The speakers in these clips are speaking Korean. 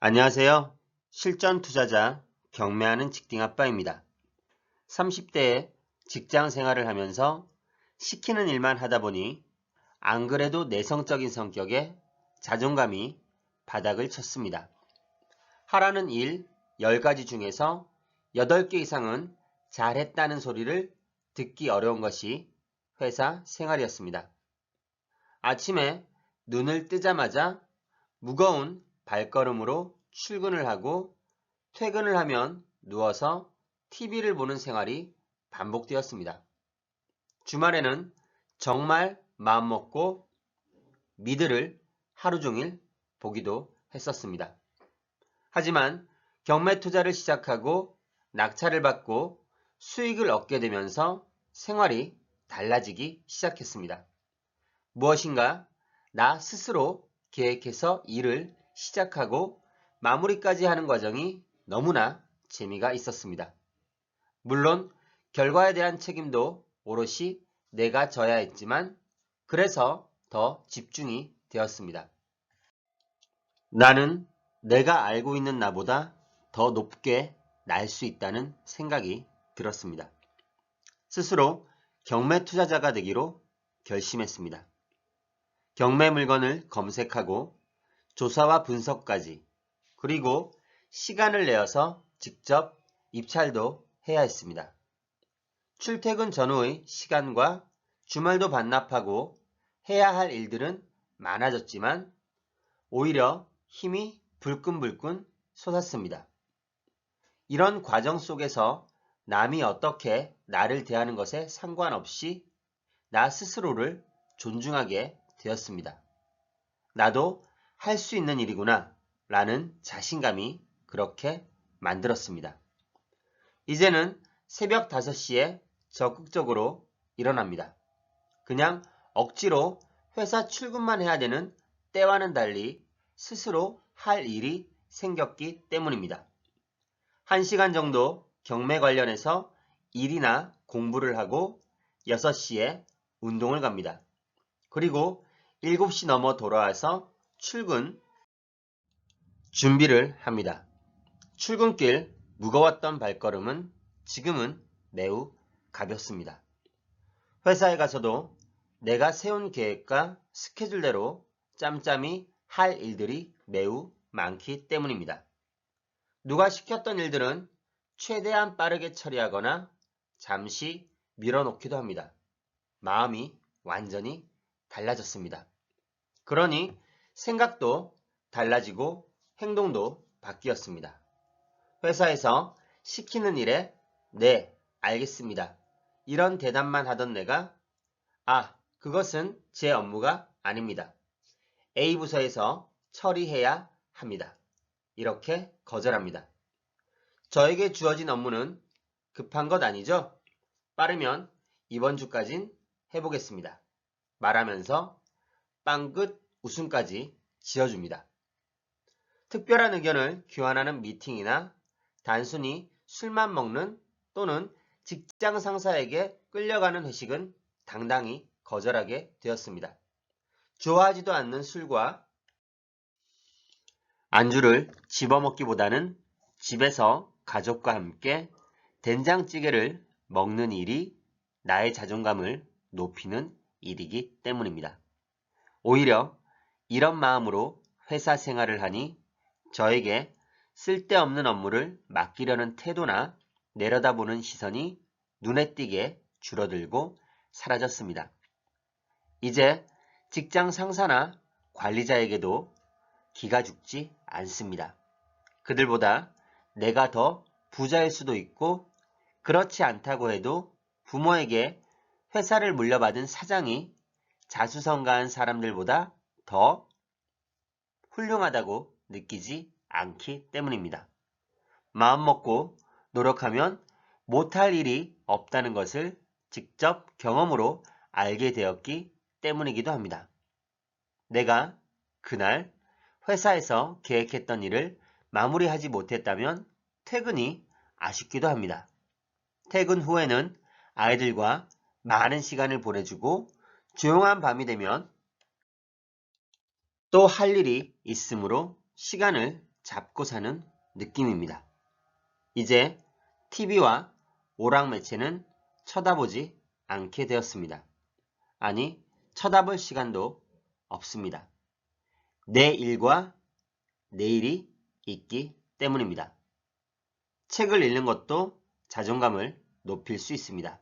안녕하세요. 실전 투자자 경매하는 직딩 아빠입니다. 30대에 직장 생활을 하면서 시키는 일만 하다 보니 안 그래도 내성적인 성격에 자존감이 바닥을 쳤습니다. 하라는 일 10가지 중에서 8개 이상은 잘했다는 소리를 듣기 어려운 것이 회사 생활이었습니다. 아침에 눈을 뜨자마자 무거운 발걸음으로 출근을 하고 퇴근을 하면 누워서 TV를 보는 생활이 반복되었습니다. 주말에는 정말 마음먹고 미드를 하루 종일 보기도 했었습니다. 하지만 경매 투자를 시작하고 낙찰을 받고 수익을 얻게 되면서 생활이 달라지기 시작했습니다. 무엇인가 나 스스로 계획해서 일을 시작하고 마무리까지 하는 과정이 너무나 재미가 있었습니다. 물론 결과에 대한 책임도 오롯이 내가 져야 했지만 그래서 더 집중이 되었습니다. 나는 내가 알고 있는 나보다 더 높게 날 수 있다는 생각이 들었습니다. 스스로 경매 투자자가 되기로 결심했습니다. 경매 물건을 검색하고 조사와 분석까지 그리고 시간을 내어서 직접 입찰도 해야 했습니다. 출퇴근 전후의 시간과 주말도 반납하고 해야 할 일들은 많아졌지만 오히려 힘이 불끈불끈 솟았습니다. 이런 과정 속에서 남이 어떻게 나를 대하는 것에 상관없이 나 스스로를 존중하게 되었습니다. 나도 할 수 있는 일이구나 라는 자신감이 그렇게 만들었습니다. 이제는 새벽 5시에 적극적으로 일어납니다. 그냥 억지로 회사 출근만 해야 되는 때와는 달리 스스로 할 일이 생겼기 때문입니다. 1시간 정도 경매 관련해서 일이나 공부를 하고 6시에 운동을 갑니다. 그리고 7시 넘어 돌아와서 출근 준비를 합니다. 출근길 무거웠던 발걸음은 지금은 매우 가볍습니다. 회사에 가서도 내가 세운 계획과 스케줄대로 짬짬이 할 일들이 매우 많기 때문입니다. 누가 시켰던 일들은 최대한 빠르게 처리하거나 잠시 밀어놓기도 합니다. 마음이 완전히 달라졌습니다. 그러니 생각도 달라지고 행동도 바뀌었습니다. 회사에서 시키는 일에 네, 알겠습니다. 이런 대답만 하던 내가 아, 그것은 제 업무가 아닙니다. A 부서에서 처리해야 합니다. 이렇게 거절합니다. 저에게 주어진 업무는 급한 것 아니죠? 빠르면 이번 주까진 해보겠습니다. 말하면서 빵끝 웃음까지 지어줍니다. 특별한 의견을 교환하는 미팅이나 단순히 술만 먹는 또는 직장 상사에게 끌려가는 회식은 당당히 거절하게 되었습니다. 좋아하지도 않는 술과 안주를 집어먹기보다는 집에서 가족과 함께 된장찌개를 먹는 일이 나의 자존감을 높이는 일이기 때문입니다. 오히려 이런 마음으로 회사 생활을 하니 저에게 쓸데없는 업무를 맡기려는 태도나 내려다보는 시선이 눈에 띄게 줄어들고 사라졌습니다. 이제 직장 상사나 관리자에게도 기가 죽지 않습니다. 그들보다 내가 더 부자일 수도 있고 그렇지 않다고 해도 부모에게 회사를 물려받은 사장이 자수성가한 사람들보다 더 훌륭하다고 느끼지 않기 때문입니다. 마음먹고 노력하면 못할 일이 없다는 것을 직접 경험으로 알게 되었기 때문이기도 합니다. 내가 그날 회사에서 계획했던 일을 마무리하지 못했다면 퇴근이 아쉽기도 합니다. 퇴근 후에는 아이들과 많은 시간을 보내주고 조용한 밤이 되면 또 할 일이 있으므로 시간을 잡고 사는 느낌입니다. 이제 TV와 오락 매체는 쳐다보지 않게 되었습니다. 아니, 쳐다볼 시간도 없습니다. 내 일과 내일이 있기 때문입니다. 책을 읽는 것도 자존감을 높일 수 있습니다.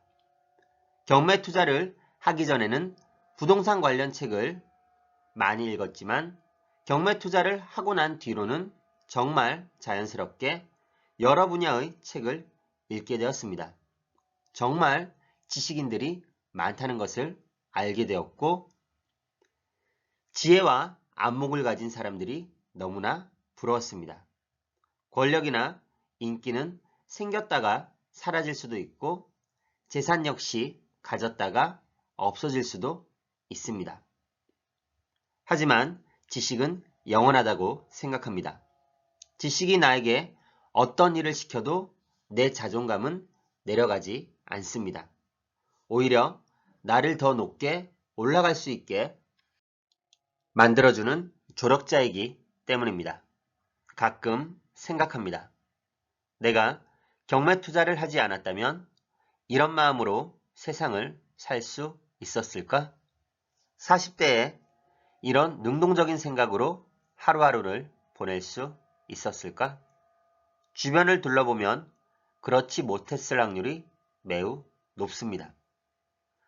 경매 투자를 하기 전에는 부동산 관련 책을 많이 읽었지만 경매 투자를 하고 난 뒤로는 정말 자연스럽게 여러 분야의 책을 읽게 되었습니다. 정말 지식인들이 많다는 것을 알게 되었고 지혜와 안목을 가진 사람들이 너무나 부러웠습니다. 권력이나 인기는 생겼다가 사라질 수도 있고 재산 역시 가졌다가 없어질 수도 있습니다. 하지만 지식은 영원하다고 생각합니다. 지식이 나에게 어떤 일을 시켜도 내 자존감은 내려가지 않습니다. 오히려 나를 더 높게 올라갈 수 있게 만들어주는 조력자이기 때문입니다. 가끔 생각합니다. 내가 경매 투자를 하지 않았다면 이런 마음으로 세상을 살 수 있었을까? 40대에 이런 능동적인 생각으로 하루하루를 보낼 수 있었을까? 주변을 둘러보면 그렇지 못했을 확률이 매우 높습니다.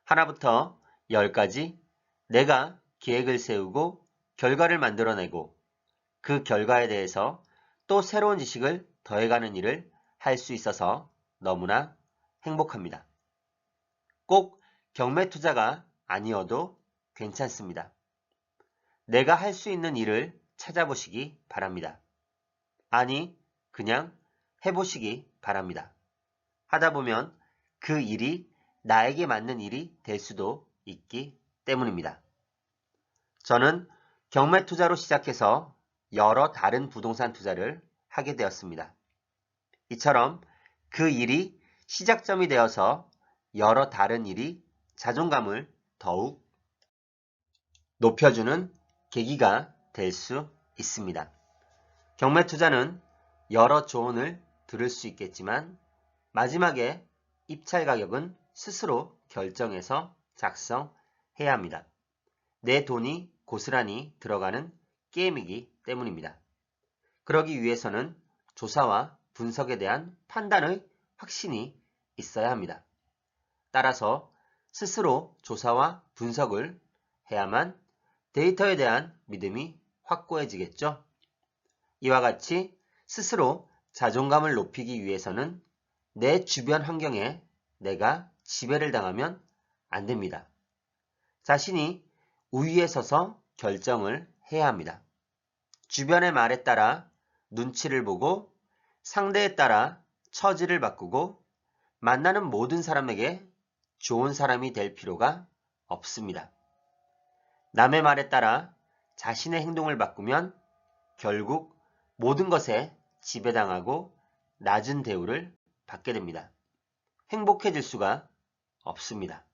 하나부터 열까지 내가 계획을 세우고 결과를 만들어내고 그 결과에 대해서 또 새로운 지식을 더해가는 일을 할 수 있어서 너무나 행복합니다. 꼭 경매 투자가 아니어도 괜찮습니다. 내가 할 수 있는 일을 찾아보시기 바랍니다. 아니, 그냥 해보시기 바랍니다. 하다 보면 그 일이 나에게 맞는 일이 될 수도 있기 때문입니다. 저는 경매 투자로 시작해서 여러 다른 부동산 투자를 하게 되었습니다. 이처럼 그 일이 시작점이 되어서 여러 다른 일이 자존감을 더욱 높여주는 계기가 될 수 있습니다. 경매 투자는 여러 조언을 들을 수 있겠지만 마지막에 입찰 가격은 스스로 결정해서 작성해야 합니다. 내 돈이 고스란히 들어가는 게임이기 때문입니다. 그러기 위해서는 조사와 분석에 대한 판단의 확신이 있어야 합니다. 따라서 스스로 조사와 분석을 해야만 데이터에 대한 믿음이 확고해지겠죠. 이와 같이 스스로 자존감을 높이기 위해서는 내 주변 환경에 내가 지배를 당하면 안 됩니다. 자신이 우위에 서서 결정을 해야 합니다. 주변의 말에 따라 눈치를 보고 상대에 따라 처지를 바꾸고 만나는 모든 사람에게 좋은 사람이 될 필요가 없습니다. 남의 말에 따라 자신의 행동을 바꾸면 결국 모든 것에 지배당하고 낮은 대우를 받게 됩니다. 행복해질 수가 없습니다.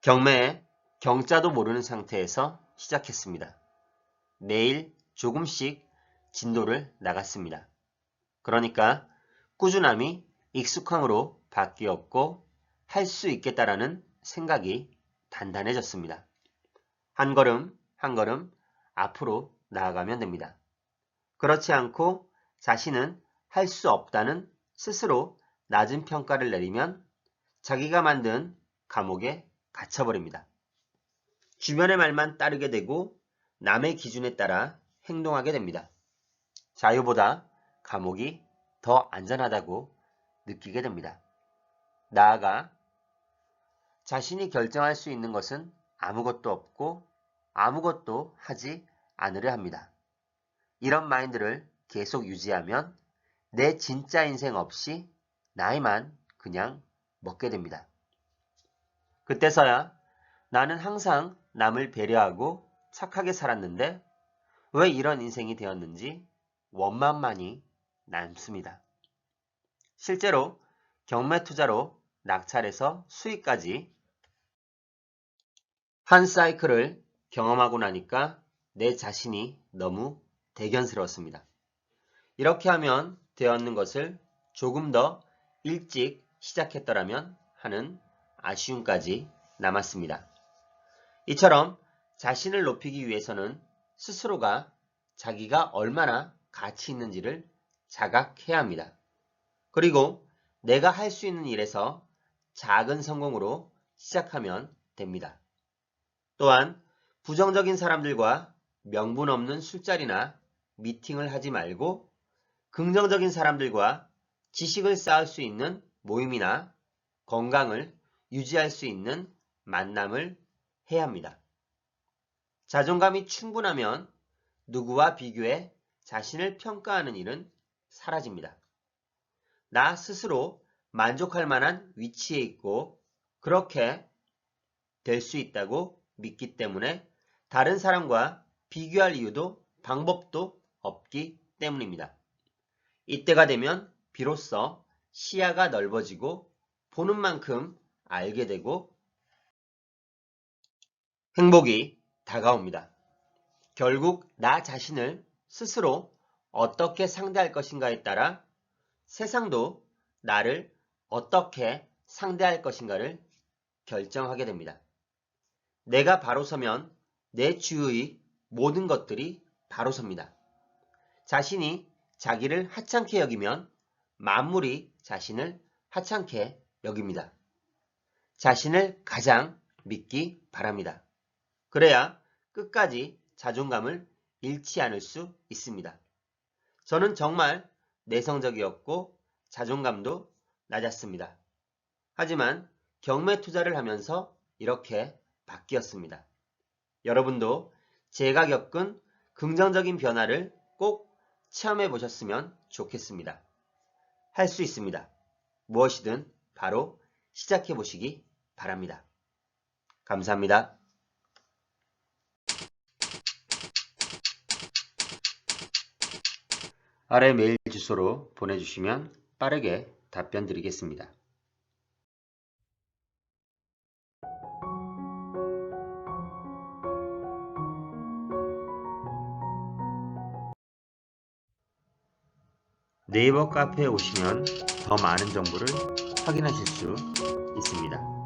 경매에 경자도 모르는 상태에서 시작했습니다. 매일 조금씩 진도를 나갔습니다. 그러니까 꾸준함이 익숙함으로 바뀌었고 할 수 있겠다라는 생각이 단단해졌습니다. 한 걸음 한 걸음 앞으로 나아가면 됩니다. 그렇지 않고 자신은 할 수 없다는 스스로 낮은 평가를 내리면 자기가 만든 감옥에 갇혀버립니다. 주변의 말만 따르게 되고 남의 기준에 따라 행동하게 됩니다. 자유보다 감옥이 더 안전하다고 느끼게 됩니다. 나아가 자신이 결정할 수 있는 것은 아무것도 없고 아무것도 하지 않으려 합니다. 이런 마인드를 계속 유지하면 내 진짜 인생 없이 나이만 그냥 먹게 됩니다. 그때서야 나는 항상 남을 배려하고 착하게 살았는데 왜 이런 인생이 되었는지 원망만이 남습니다. 실제로 경매 투자로 낙찰에서 수익까지 한 사이클을 경험하고 나니까 내 자신이 너무 대견스러웠습니다. 이렇게 하면 되었는 것을 조금 더 일찍 시작했더라면 하는 아쉬움까지 남았습니다. 이처럼 자신을 높이기 위해서는 스스로가 자기가 얼마나 가치 있는지를 자각해야 합니다. 그리고 내가 할 수 있는 일에서 작은 성공으로 시작하면 됩니다. 또한 부정적인 사람들과 명분 없는 술자리나 미팅을 하지 말고 긍정적인 사람들과 지식을 쌓을 수 있는 모임이나 건강을 유지할 수 있는 만남을 해야 합니다. 자존감이 충분하면 누구와 비교해 자신을 평가하는 일은 사라집니다. 나 스스로 만족할 만한 위치에 있고 그렇게 될 수 있다고 믿기 때문에 다른 사람과 비교할 이유도 방법도 없기 때문입니다. 이때가 되면 비로소 시야가 넓어지고 보는 만큼 알게 되고 행복이 다가옵니다. 결국 나 자신을 스스로 어떻게 상대할 것인가에 따라 세상도 나를 어떻게 상대할 것인가를 결정하게 됩니다. 내가 바로 서면 내 주위의 모든 것들이 바로 섭니다. 자신이 자기를 하찮게 여기면 만물이 자신을 하찮게 여깁니다. 자신을 가장 믿기 바랍니다. 그래야 끝까지 자존감을 잃지 않을 수 있습니다. 저는 정말 내성적이었고 자존감도 낮았습니다. 하지만 경매 투자를 하면서 이렇게 바뀌었습니다. 여러분도 제가 겪은 긍정적인 변화를 꼭 체험해 보셨으면 좋겠습니다. 할 수 있습니다. 무엇이든 바로 시작해 보시기 바랍니다. 감사합니다. 아래 메일 주소로 보내주시면 빠르게 답변 드리겠습니다. 네이버 카페에 오시면 더 많은 정보를 확인하실 수 있습니다.